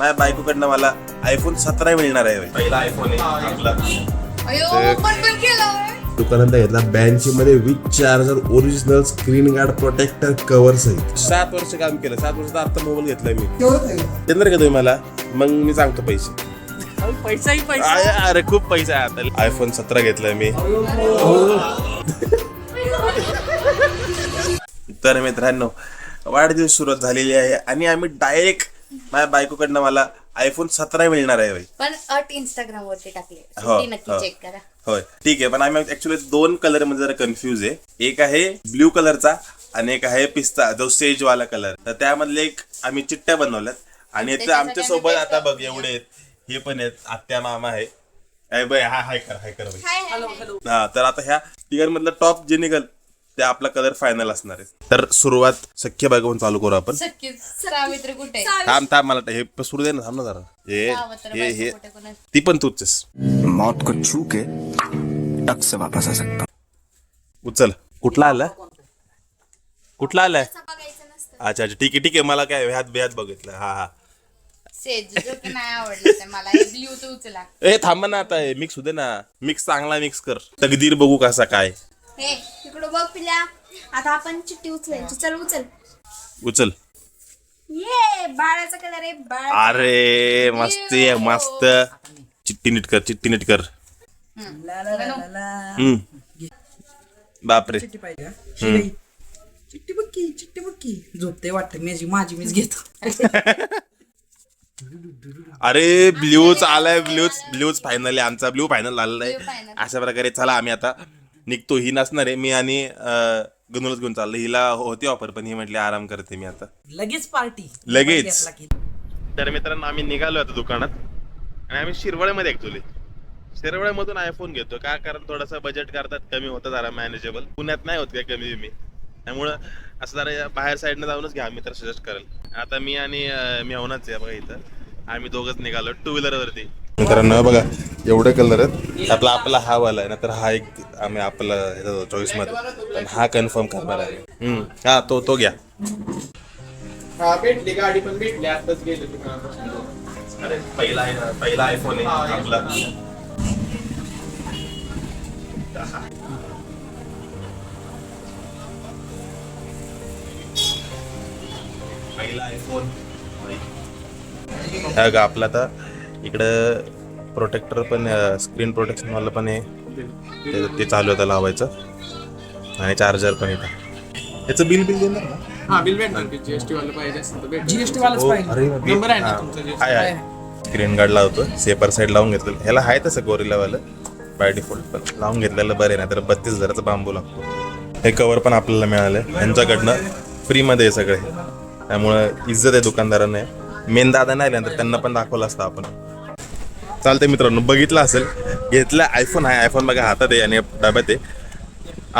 माझ्या बायकोकडनं मला आयफोन सतरा मिळणार आहे पहिला आयफोन आहे. दुकानात घेतला ब्याऐंशी मध्ये with charger original screen guard protector cover सहित. सात वर्ष काम केलं. सात वर्षाचा आता मोबाईल घेतलाय मी. देणार का तुम्ही मला? मग मी सांगतो पैसे. पैसाही पैसा. अरे अरे खूप पैसा आहे आता. आयफोन सतरा घेतलाय मी. तर मित्रांनो वाढदिवस सुरुवात झालेली आहे आणि आम्ही डायरेक्ट माझ्या बायकोकडनं मला आयफोन सतरा मिळणार आहे बाई. पण अट इंस्टाग्राम वरती टाकले. हो, ती नक्की हो. चेक करा. होय. ठीक आहे पण आम्ही ऍक्च्युली दोन कलरमध्ये जरा कन्फ्युज आहे. एक आहे ब्ल्यू कलरचा आणि एक आहे पिस्ता जो सेज वाला कलर तर त्यामधले एक आम्ही चिट्ट्या बनवल्यात. आणि त्याच्यासाठी आमच्यासोबत आम्ही आता बघ एवढे आहेत. हे पण आहेत. आत्या मामा आहे. अय बाई हा हाय कर हाय कर बाई. हा तर आता ह्या मधलं टॉप जे निघल ते आपला कलर फायनल असणार आहे. तर सुरुवात सख्य बायकोन चालू करू आपण. सख्खी सावित्री कुठे? थांब थांब मला हे प- सुरू दे ना थांब ना जरा. हे सावत्र हे हे. बायको कुठे कोणाची? ती पण तूच आहेस. मौत को छू के टक से वापस आ सकता उचल. कुठला आला? कुठला आलाय बघायचं नसतं. अच्छा अच्छा ठीक आहे ठीक आहे. मला काय ह्यात बिहात बघितलं. हा हा. सेज जो की नाही आवडलं ते मला ब्ल्यू तो उचला. ए थांबा ना आता मिक्स होते ना. मिक्स चांगला मिक्स कर. तकदीर बघू कसा काय. हे इकडं बघ पिल्या आता आपण चिठ्ठी उचलायची चल उचल. उचल. ये बाळाचा कलर आहे बाळ अरे मस्त आहे, मस्त चिट्टी नीट कर चिट्टी नीट कर. हम्म. बापरे. चिट्टी बक्की चिट्टी बक्की झोपते वाटतं माझी माझी मीच घेतो. अरे ब्ल्यूच आलाय ब्ल्यूच ब्ल्यूच फायनल आहे आमचा ब्ल्यू फायनल Blue आहे. final. अशा प्रकारे चला आम्ही आता. निघतो ही नसणार आहे. मी आणि गणूलाच घेऊन चाललो हिला होती ऑफर पण ही म्हटली आराम करते मी आता. लगेच पार्टी लगेच. तर मित्रांनो आम्ही निघालो आता दुकानात. आणि आम्ही शिरवळ्यामध्ये ऍक्च्युली शिरवळ्यामधून आयफोन घेतो का? कारण थोडासा बजेट करतात कमी होतं जरा मॅनेजेबल पुण्यात नाही होत काय कमी मी त्यामुळं असं जरा बाहेर साईडनं जाऊनच घ्या मी तर सजेस्ट करेल. आता मी आणि मी होणारच आहे बघा इथं. आम्ही दोघंच निघालो टू व्हीलर वरती. मित्रांनो बघा एवढे कलर आहेत. आपला आपला हा वाला आहे ना तर हा एक आम्ही आपला चॉईसमध्ये. पण हा कन्फर्म करणार आहे. हम्म, हा तो तो घ्या. हा भेटली गाडी पण भेटली आताच गेले दुकानात अरे पहिला आहे ना पहिला आयफोन आहे आपला पहिला आयफोन हा का आपला आता इकडं प्रोटेक्टर पण स्क्रीन प्रोटेक्शन वाला पण आहे. ते- ते चालू आहे आता लावायचं. आणि चार्जर पण येतं त्याचं बिल बिल देणार ना? हा बिल भेटणार की जीएसटी वाला पाहिजे असेल तर भेटेल. जीएसटी वालाच पाहिजे. अरे नंबर आहे ना तुमचा GST? हाय हाय स्क्रीन गार्ड लावतो. सेपर साईड लावून घेतलं ह्याला आहे तसं गोरिलावालं बाय डिफॉल्ट पण लावून घेतलेलं बरं आहे ना तर बत्तीस हजाराचा बांबू लागतो. हे कवर पण आपल्याला मिळालं यांच्याकडनं फ्रीमध्ये आहे सगळे. त्यामुळं इज्जत आहे दुकानदारांना. मेन दादा नाही आले तर त्यांना पण दाखवलं असतं आपण. चालतंय मित्रांनो बघितलं असेल घेतलं आयफोन आहे आयफोन बघा हातात आहे आणि डब्यात आहे.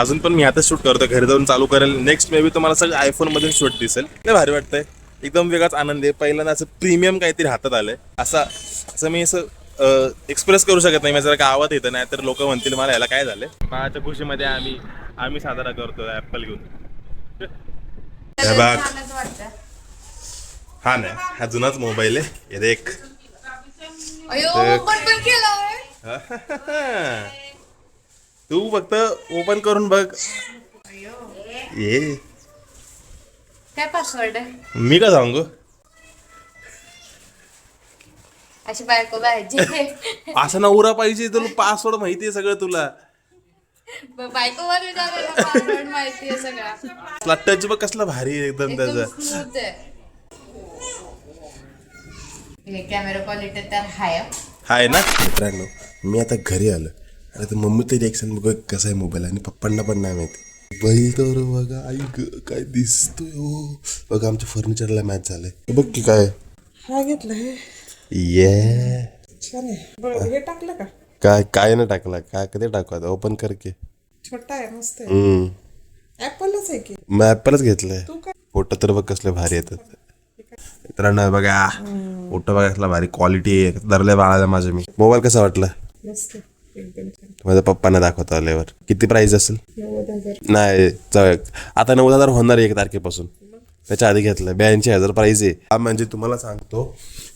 अजून पण मी आता शूट करतो घरी जाऊन चालू करेल. नेक्स्ट मे बी तुम्हाला सगळं आयफोनमध्ये शूट दिसेल. लय भारी वाटतंय. एकदम वेगळाच आनंद आहे. पहिल्यांदा असं प्रीमियम काहीतरी हातात आलंय. असा असं मी असं एक्सप्रेस करू शकत नाही. मी जरा गावात येतं नाही तर लोक म्हणतील मला याला काय झालंय? बाळाच्या खुशीमध्ये आम्ही आम्ही साजरा करतो ऍपल घेऊन. हे हा नाही हा जुनाच मोबाईल आहे. हे ते- पण केलं तू फक्त ओपन करून बघ. ये. काय पासवर्ड आहे? मी का सांगू? अशी बायको पाहिजे. असं नवरा पाहिजे तुला पासवर्ड माहिती आहे सगळं तुला. बायको माहिती आहे सगळा. टच बघ कसला भारी एकदम त्याचा. कॅमेरा क्वालिटी तर हाय. हाय ना? मित्रांनो मी आता घरी आलो. अरे तर मम्मी तरी रिॲक्शन बघ कसं आहे मोबाईल आणि पप्पांना पण नाही माहिती. बैल तर बघा आई ग काय दिसतोय हो. बघा आमच्या फर्निचरला मॅच झालंय. बघ की काय. हा घेतलं हे. ये छान आहे. बरं हे. टाकलं का? काय काय ना टाकला? काय कधी टाकू आता? ओपन कर की. छोटा आहे मस्त आहे. हम्म. ऍपलच आहे की? मग ॲपलच घेतलंय. तू काय? फोटो तर बघ कसले भारी येतात. मित्रांनो बघा. फोटो बघा कसला भारी क्वालिटी आहे. धरले बाळाला माझ्या मी. मोबाईल कसा वाटला? माझ्या पप्पांना दाखवतो आल्यावर. किती प्राइस असेल? नाही आता नव्वद हजार होणार आहे एक तारखेपासून. त्याच्या आधी घेतलं ब्याऐंशी हजार प्राइस आहे. हा म्हणजे तुम्हाला सांगतो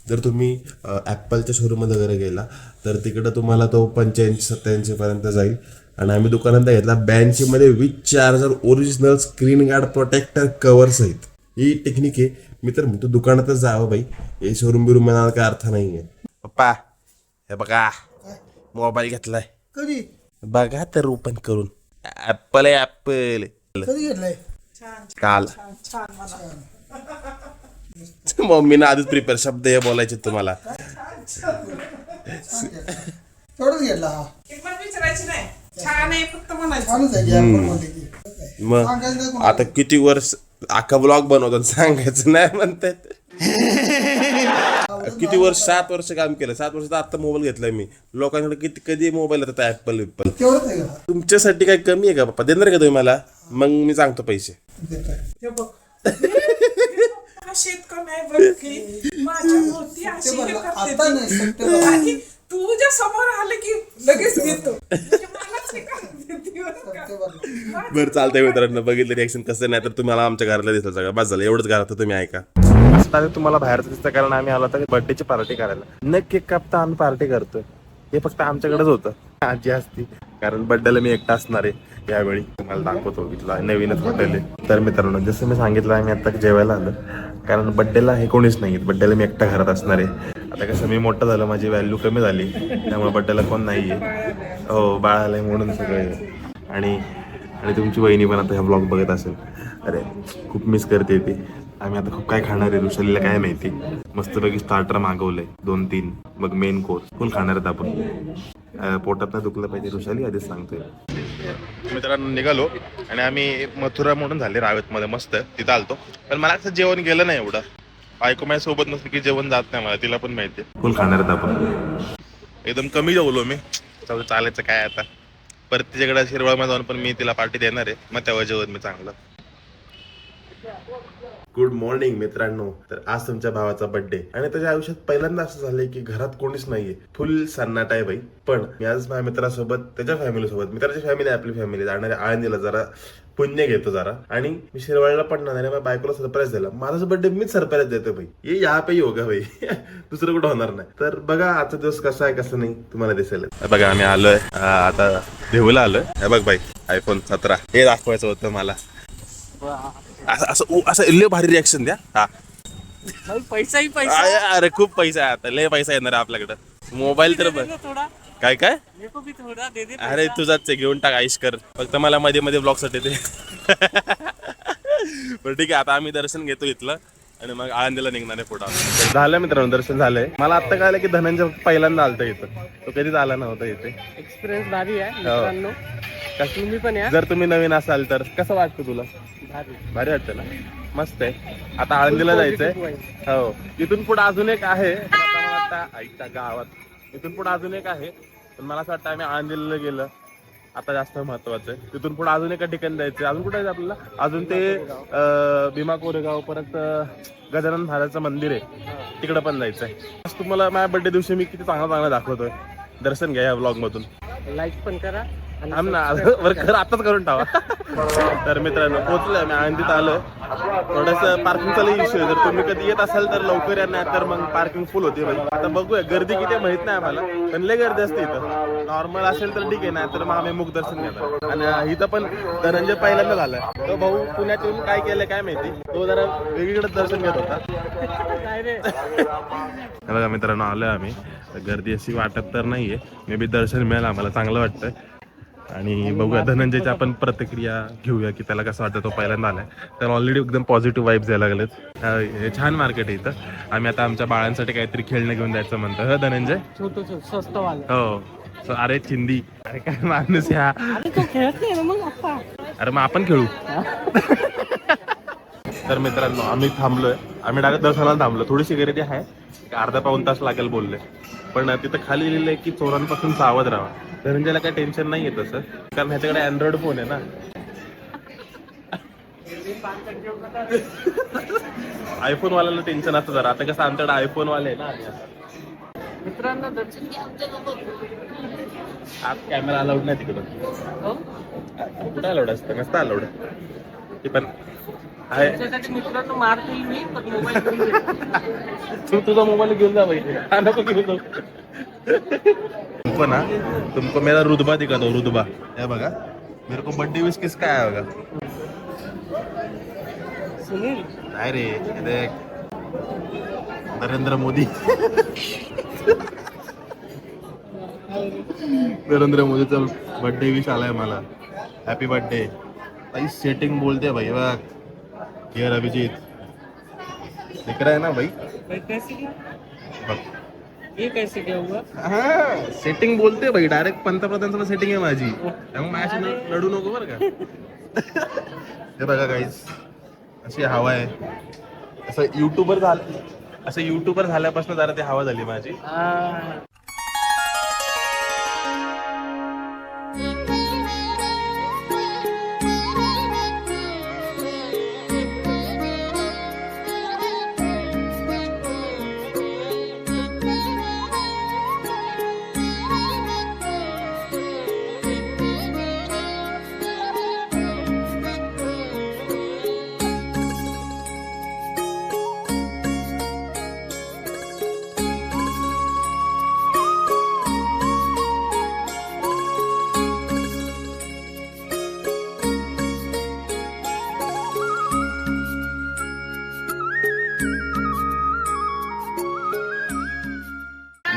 जर तुम्ही ॲपलच्या शोरूममध्ये वगैरे गेला तर तिकडं तुम्हाला तो पंच्याऐंशी सत्याऐंशीपर्यंत जाईल. आणि आम्ही दुकानात घेतला ब्याऐंशीमध्ये with charger original screen guard protector cover सहित. ही टेक्निक आहे. मी तर म्हणतो दुकानातच जावं बाई. हे शोरूम बिरूम म्हणायला काय अर्थ नाही आहे पप्पा हे बघा मोबाईल घेतलाय. कधी? बघा तर ओपन करून. ऍपल आहे ऍपल कधी घेतलंय? काल. मम्मीनं आधीच प्रिपेअर शब्द हे बोलायचे तुम्हाला. तेवढंच घेतला हा. एक पण विचारायची नाही. छान आहे फक्त म्हणायचं. चालूच आहे की आपण म्हणते की. मग सांगायचं नाही कोणाला. आता किती वर्ष अख्खा ब्लॉग बनवतात सांगायचं नाही म्हणतात किती वर्ष सात वर्ष काम केलं. सात वर्षात आता मोबाईल घेतलाय मी. लोकांकडे किती कधी मोबाईल येतात ऍपल विप्पल तेवढंच आहे का? तुमच्यासाठी काय कमी आहे का पप्पा देणार का तुम्ही मला? मग मी सांगतो पैसे. शेतकरी करते तुझ्या समोर आलं की लगेच घेतो म्हणजे हे करते बरं चालतंय मित्रांनो बघितलं रिॲक्शन कसं नाही तर तुम्हाला आमच्या घराला दिसलं सगळं. बस झालं एवढंच घरात तुम्ही ऐका. तुम्हाला बाहेरचं दिसतं कारण आम्ही आलो तर बर्थडेची पार्टी करायला. न केक कापता आम्ही पार्टी करतोय. हे फक्त आमच्याकडेच होतं. आजी असती. कारण बर्थडेला मी एकटा असणार आहे यावेळी. तुम्हाला दाखवतो इथला नवीनच हॉटेल आहे. तर मित्रांनो जसं मी सांगितलं आम्ही आता जेवायला आलो. कारण बड्डेला हे कोणीच नाही बड्डेला मी एकटा घरात असणार आहे. आता कसं मी मोठं झालं माझी व्हॅल्यू कमी झाली. त्यामुळे बड्डेला कोण नाही आहे हो बाळ आलंय म्हणून सगळं. आणि आणि तुमची वहिनी पण आता ह्या ब्लॉग बघत असेल. अरे खूप मिस करते ती. आम्ही आता खूप काय खाणार आहे ऋषालीला काय माहिती? मस्तपैकी स्टार्टर मागवलंय दोन तीन मग मेन कोर्स फुल खाणार आहेत आपण. पोटात दुखलं पाहिजे ऋषाली आधीच सांगतोय. मित्रांनो निघालो आणि आम्ही मथुरा म्हणून झाले रावेतमध्ये मस्त. तिथं आलतो. पण मला असं जेवण गेलं नाही एवढं. बायको माझ्या सोबत नसली की जेवण जात नाही मला तिला पण माहिती फुल खाणार आपण. एकदम कमी जेवलो मी. चालायचं काय आता? परत तिच्याकडे शिरवळमध्ये जाऊन पण मी तिला पार्टी देणार आहे. मग तेव्हा जेवण मी चांगलं. गुड मॉर्निंग मित्रांनो. तर आज तुमच्या भावाचा बर्थडे आणि त्याच्या आयुष्यात पहिल्यांदा असं झालंय की घरात कोणीच नाहीये. फुल सन्नाटा आहे बाई. पण मी आज माझ्या मित्रासोबत त्याच्या फॅमिली सोबत मित्राची फॅमिली आहे आपली फॅमिली जाणाऱ्या आळंदीला जरा पुण्य घेतो जरा. आणि मी शिरवाळला पण नाही माझ्या बायकोला सरप्राईज दिला माझा बर्थडे मीच सरप्राईज देतो भाई ये या पे योगा भाई दुसरं कुठं होणार नाही. तर बघा आजचा दिवस कसा आहे कसं नाही तुम्हाला दिसेल. बघा आम्ही आलोय. आता देहूला आलोय. हे बघ भाई आयफोन सतरा. हे दाखवायचं होतं मला. असं असं असं लय भारी रिॲक्शन द्या. हा. पैसाही पैसा. अरे अरे खूप पैसा आहे आता. लय पैसा येणार आहे आपल्याकडं. मोबाईल तर बघ. थोडा. काय काय? मेको भी थोडा दे दे अरे तुझाच आहे. घेऊन टाक आईश कर. फक्त मला मध्ये मध्ये ब्लॉगसाठी ते ठीक आहे आता आम्ही दर्शन घेतो इथलं. आणि मग आळंदीला निघणार आहे पुढं झालं मित्रांनो दर्शन झालंय. मला आता कळलं की धनंजय पहिल्यांदा आलता इथं. तो कधीच आला नव्हता इथे. एक्सपिरियन्स भारी आहे हो. मित्रांनो. तुम्ही पण या. जर तुम्ही नवीन असाल तर कसं वाटतं तुला? भारी. भारी वाटतं ना? मस्त आहे. आता आळंदीला जायचंय. हो. इथून पुढे अजून एक आहे. पण आता मला वाटतं ऐकता गावात. इथून पुढे अजून एक आहे. पण मला असं वाटतं आम्ही आळंदीला गेलं. आता जास्त महत्वाचं आहे. तिथून पुढे अजून एका ठिकाणी जायचं अजून कुठे जायचं आपल्याला? अजून ते भीमा कोरेगाव परत गजानन महाराजचं मंदिर आहे. तिकडे पण जायचंय आज तुम्हाला माझ्या बर्थडे दिवशी मी किती चांगला चांगला दाखवतोय. दर्शन घ्या या ब्लॉग मधून. लाईक पण करा. थांब ना आताच करून टावा. तर मित्रांनो पोहोचलोय आम्ही आळंदीत आलोय. थोडस पार्किंगचा इश्यू आहे. जर तुम्ही कधी येत असाल तर लवकर या नाही तर मग पार्किंग फुल होती भाई आता बघूया गर्दी किती माहीत नाही आम्हाला पण लय गर्दी असते इथं. नॉर्मल असेल तर ठीक आहे नाही तर मग आम्ही मुख दर्शन घेणार. आणि इथं पण धनंजय पहिल्यांदा झालाय. तो भाऊ पुण्यात येऊन काय केलं काय माहिती? तो जरा वेगळीकडे दर्शन घेत होता. बघा मित्रांनो आलोय आम्ही. गर्दी अशी वाटत तर नाहीये. मे बी दर्शन मिळेल आम्हाला चांगलं वाटतंय. आणि बघूया धनंजयची आपण प्रतिक्रिया घेऊया की त्याला कसं वाटतं तो पहिल्यांदा आलाय. तर ऑलरेडी एकदम पॉझिटिव्ह वाईब्स यायला लागलेत. छान मार्केट आहे इथं. आम्ही आता आमच्या बाळांसाठी काहीतरी खेळणं घेऊन जायचं म्हणतो ह धनंजय? स्वस्त वाला. हो. अरे चिंदी. अरे काय माणूस ह्या अरे मग आपण खेळू. तर मित्रांनो आम्ही थांबलोय. आम्ही डायरेक्ट दर्शनाला थांबलो. थोडीशी गर्दी आहे. अर्धा पाऊन तास लागेल बोलले. पण तिथं खाली लिहिलं आहे की चोरांपासून सावध राहा धनंजयला काही टेन्शन नाही आहे तसं. कारण ह्याच्याकडे अँड्रॉइड फोन आहे ना. आयफोन वाल्याला टेन्शन असतं जरा. आता कसं आमच्याकडे आयफोन वाले आहे ना. मित्रांनो दर्शन आत कॅमेरा अलाउड नाही तिकडं. हो? कुठं अलाउड असतं? नसतं अलाउड ते पण. तुमच्यासाठी मित्रांनो मारतील मी पण मोबाईल घेऊन ये. तू तुझा मोबाईल घेऊन जा भाई हा नको घेऊन जाऊ. तुमको ना तुमको मेरा रुतबा दिखा दो रुतबा. हे बघा. मेरे को बर्थडे विश किस काय आहे बघा सुनील? नाही रे हे देख. नरेंद्र मोदी. नरेंद्र मोदीचा बर्थडे विश आलाय मला. हॅपी बर्थडे भाई सेटिंग बोलते भाई बघ. हिअर अभिजित दिख रहा है ना भाई? कैसे क्या? ये कैसे क्या हुआ? हा सेटिंग बोलते भाई डायरेक्ट पंतप्रधानांसोबत सेटिंग आहे माझी। त्यामुळे माझ्याशी लढू नको बरं का। हे बघा काहीच अशी हवा आहे. असं युट्यूबर झालं असं युट्यूबर झाल्यापासून जरा ती हवा झाली माझी.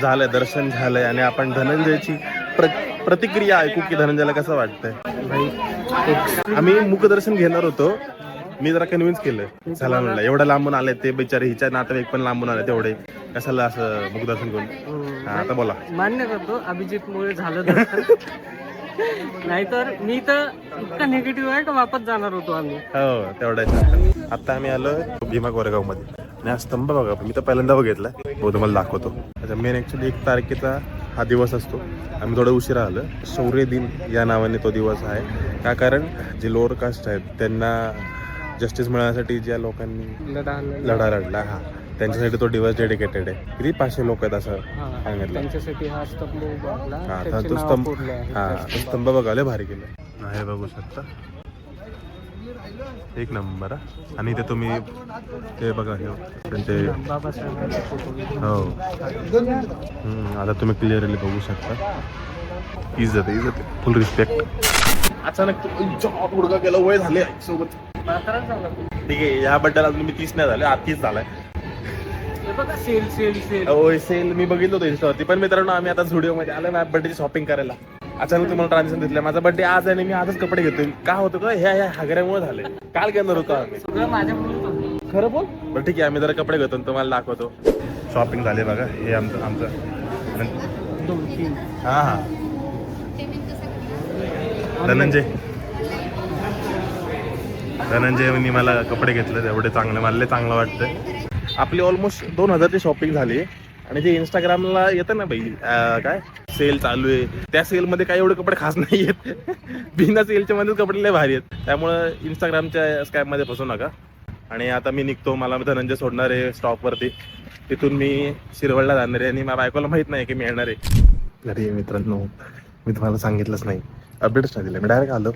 झालंय दर्शन झालंय आणि आपण धनंजयची प्र प्रतिक्रिया ऐकू की धनंजयला कसं वाटतंय? आम्ही मुखदर्शन घेणार होतो. मी जरा कन्व्हिन्स केलं चला म्हणलं एवढं लांबून आले ते बिचारे हिच्या नातेवाईक पण लांबून आले तेवढे. कशाला असं मुखदर्शन करून? आता बोला. मान्य करतो अभिजित मुळे झालं दर्शन. नाहीतर मी तर इतका निगेटिव्ह आहे का वापस जाणार होतो आम्ही? हो तेवढ्याच आता आम्ही आलो भीमा कोरेगावमध्ये आणि हा स्तंभ बघा मी तर पहिल्यांदा बघितला. हो तुम्हाला दाखवतो. अच्छा मेन ऍक्च्युली एक तारखेचा हा दिवस असतो. आम्ही थोडं उशिरा आलं. शौर्य दिन या नावाने तो दिवस आहे. का कारण जे लोअर कास्ट आहेत त्यांना जस्टिस मिळण्यासाठी ज्या लोकांनी लढा लढा लढला हा. त्यांच्यासाठी तो दिवस डेडिकेटेड आहे. किती पाचशे लोक आहेत असं हा, सांगितलं. त्यांच्यासाठी हा स्तंभ हा तो स्तंभ. हा तो स्तंभ बघायला भारी केलं. हे बघू शकता. एक नंबर हा. आणि ते तुम्ही ते बघा हे त्यांचे हो. आता तुम्ही क्लिअरली बघू शकता. इज्जत इज्जत फुल रिस्पेक्ट अचानक गुडगा गेला वय झाले सोबत ठीक आहे ह्या बड्डेला अजून मी तीस नाही झाले आतीच झालाय. हे बघा सेल सेल सेल होय सेल मी बघितलं होतं इंस्टावरती पण मित्रांनो आम्ही आता झुडिओ मध्ये आलो ना बर्थडेची शॉपिंग करायला. अचानक तुम्हाला ट्रान्झॅक्शन दिसलं माझा बर्थडे आज आहे आणि मी आजच कपडे घेतोय. का होतं का ह्या ह्या हागऱ्यामुळे झाले काल घेणार होतो आम्ही. सगळं माझ्याकडून होतं. खरं बोल. बरं ठीक आहे. आम्ही जरा कपडे घेतो आणि तुम्हाला दाखवतो. शॉपिंग झाले बघा. हे आमचं आमचं. नं- दोन तीन हा हा. धनंजय. धनंजयनी मला कपडे घेतले एवढे चांगले मला चांगलं वाटतं आपली ऑलमोस्ट दोन हजारची शॉपिंग झाली. आणि जे इंस्टाग्रामला येतं ना बाई काय? सेल चालू आहे. त्या सेलमध्ये काही एवढे कपडे खास नाही आहेत. बिना सेलच्या मध्येच कपडे लय भारी आहेत. त्यामुळं इंस्टाग्रामच्या स्कॅममध्ये फसू नका. आणि आता मी निघतो मला धनंजय सोडणार आहे स्टॉपवरती तिथून मी शिरवळला जाणार आहे आणि मला बायकोला माहीत नाही की मी येणार आहे. घरी मित्रांनो मी तुम्हाला सांगितलंच नाही. अपडेट्स नाही दिले. मी डायरेक्ट आलो.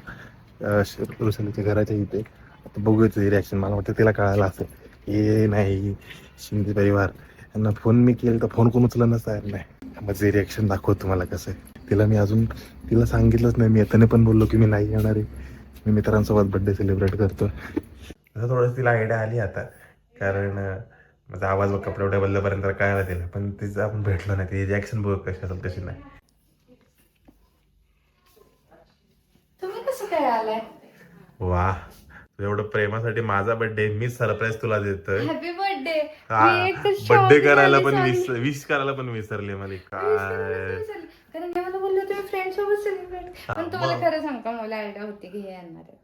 श- रुसलीच्या घराच्या इथे. आता बघूया रिॲक्शन मला वाटतं तिला कळायला असेल. ये नाही शिंदे परिवार. यांना फोन मी केला तर फोन कोण उचलणच तयार नाही. माझे रिॲक्शन दाखव तुम्हाला कसं आहे तिला मी अजून तिला सांगितलंच नाही. मी येताना पण बोललो की मी नाही येणार आहे. मी मित्रांसोबत बर्थडे सेलिब्रेट करतो असं थोडंसं तिला आयडिया आली आता. कारण माझा आवाज व कपडे वगैरे बदलपर्यंत कळायला तिला. पण तिचं आपण भेटलो नाही. तिची रिॲक्शन बघ कशी असेल कशी नाही. तुम्ही कसं काय आलाय? वा. तू एवढं प्रेमासाठी माझा बर्थडे मी सरप्राईज तुला देतोय. हॅपी बर्थडे बर्थडे करायला पण विस विश करायला पण विसरले मला. काय? कारण ते मला बोलले तुम्ही फ्रेंड सोबत सेलिब्रेट पण तुम्हाला खरं सांग का मला आयडिया होती की हे येणार आहे.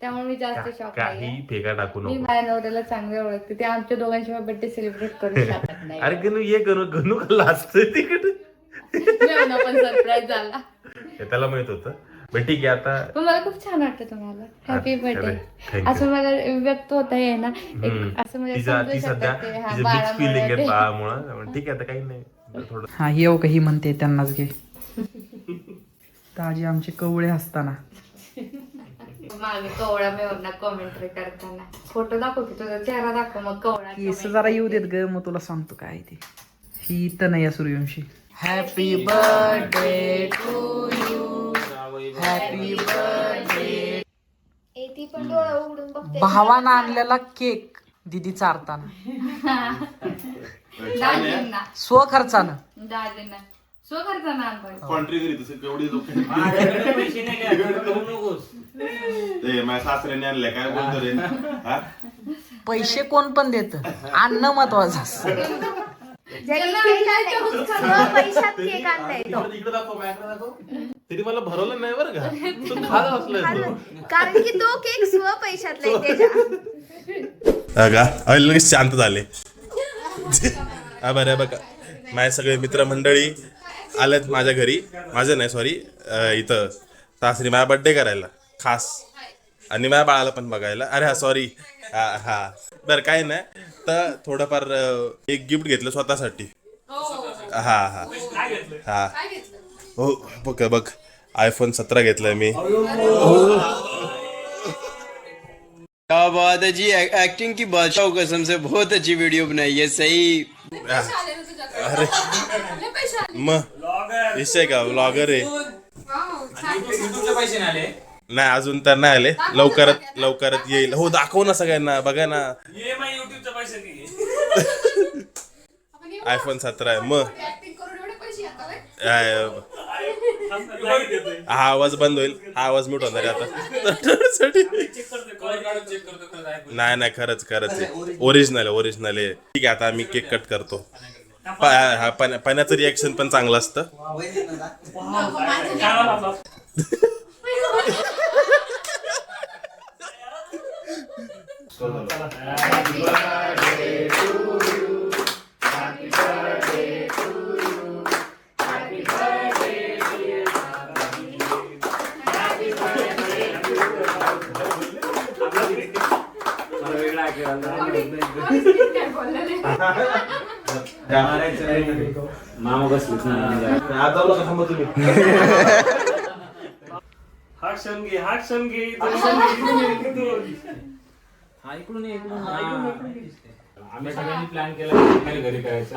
त्यामुळे मी जास्त शॉक काही फेका टाकू मी नको. माझ्या नवऱ्याला चांगले ओळखते. ते आमच्या दोघांशिवाय बर्थडे सेलिब्रेट करू शकत नाही. अरे गणू ये गणू गणू का लाजतोय तिकडे? पण सरप्राईज झाला. त्याला माहीत होतं. बरं ठीक आहे आता? पण मला खूप छान वाटतं तुम्हाला. Happy birthday thank you. असं मला व्यक्त होता ये ना एक. असं म्हणजे तिचा समजू ती सध्या शकत ते, हा, तिचे मिक्स बाळामुळे फिलिंग आहे ते. बाळामुळं. ठीक आहे आता काही नाही. थोडं हा येऊ का ही म्हणते त्यांनाच घे. ताजी आमचे कवळे असताना. मागे कवळा मेवरना कॉमेंट्री करताना. फोटो दाखव की तुझा चेहरा दाखव मग कवळा केस जरा येऊ देत ग मग तुला सांगतो काय ते. ही तर नाही सूर्यवंशी. हॅपी बर्थडे टू बघते. भावानं आणलेला केक दिदी चारताना. दाजींना स्वखर्चानं. दाजींना सो करता ना आणतोय. कॉन्ट्री करी तसं केवढी लोक. ते माझ्या सासऱ्याने आणलंय काय बोलतो रे? हा? पैसे कोण पण देत. अन्न महत्वाचं असतं. ज्याने केक आणलाय, सगळं पैशात केक आणलाय. तो इकडे दाखव माझ्याकडे दाखव. तरी मला भरवलं नाही बरं का. तू खात असलाय तो. कारण की तो केक स्व पैशातला आहे त्याच्या. का अरे लगेच शांत झाले. हा बरं बघा माझे सगळे मित्रमंडळी आलेत माझ्या घरी. माझं नाही सॉरी इथं. सासरी माझा बड्डे करायला. खास. आणि माझ्या बाळाला पण बघायला. अरे हा सॉरी हा हा. बरं काय नाही. तर थोडंफार अं, एक गिफ्ट घेतलं स्वतःसाठी. हा हा. हा. हो बघ बघ. आयफोन सतरा घेतलाय मी. क्या बात है जी एक्टिंग की बादशाह कसम से बहुत अच्छी वीडियो बनाई है सही। अरे. मग विषय का ब्लॉगर आहे. नाही अजून तर नाही आले. लवकरात लवकरात येईल. हो दाखव ना सगळ्यांना बघा ना. आयफोन सतरा आहे. मग हा आवाज बंद होईल. हा आवाज म्यूट होणार आता. नाही नाही खरंच खरंच आहे. ओरिजिनल आहे ओरिजिनल आहे. ठीक आहे आता आम्ही केक कट करतो. प- हा पाण्याचं रिॲक्शन पण चांगलं असतं. हा क्षण घे हा क्षण घे आम्ही सगळ्यांनी प्लॅन केला शनिवारी घरी करायचं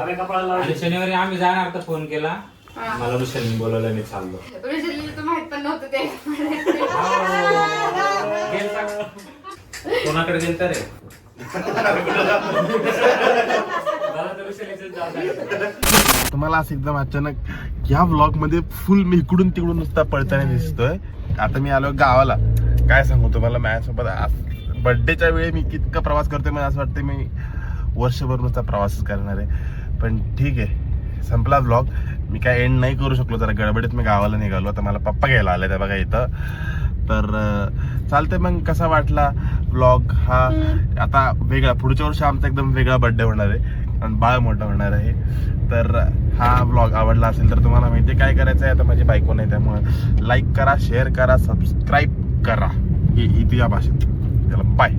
आणि शनिवारी आम्ही जाणार तर फोन केला. मला ऋषांनी बोलवलं मी चाललो तर माहीत पण नव्हतं ते कोणाकडे गेलता तर तुम्हाला असं एकदम अचानक या व्लॉगमध्ये फुल मी इकडून तिकडून नुसता पळताना दिसतोय. आता मी आलो गावाला. काय सांगू तुम्हाला माझ्यासोबत बर्थडेच्या वेळी मी कितका प्रवास करतोय मला असं वाटतं मी वर्षभर नुसता प्रवासच करणार आहे. पण ठीक आहे संपला व्लॉग मी काय एंड नाही करू शकलो जरा गडबडीत मी गावाला निघालो. आता मला पप्पा घ्यायला आले त्या बघा इथं. तर अं, चालतंय मग कसा वाटला व्लॉग हा? आता वेगळा पुढच्या वर्षी आमचा एकदम वेगळा बर्थडे होणार आहे. आणि बाळ मोठं होणार आहे. तर हा ब्लॉग आवडला असेल तर तुम्हाला माहिती आहे काय करायचं आहे. आता माझी बायको नाही त्यामुळे लाईक करा शेअर करा सबस्क्राईब करा. हे इथे या भाषेत. त्याला बाय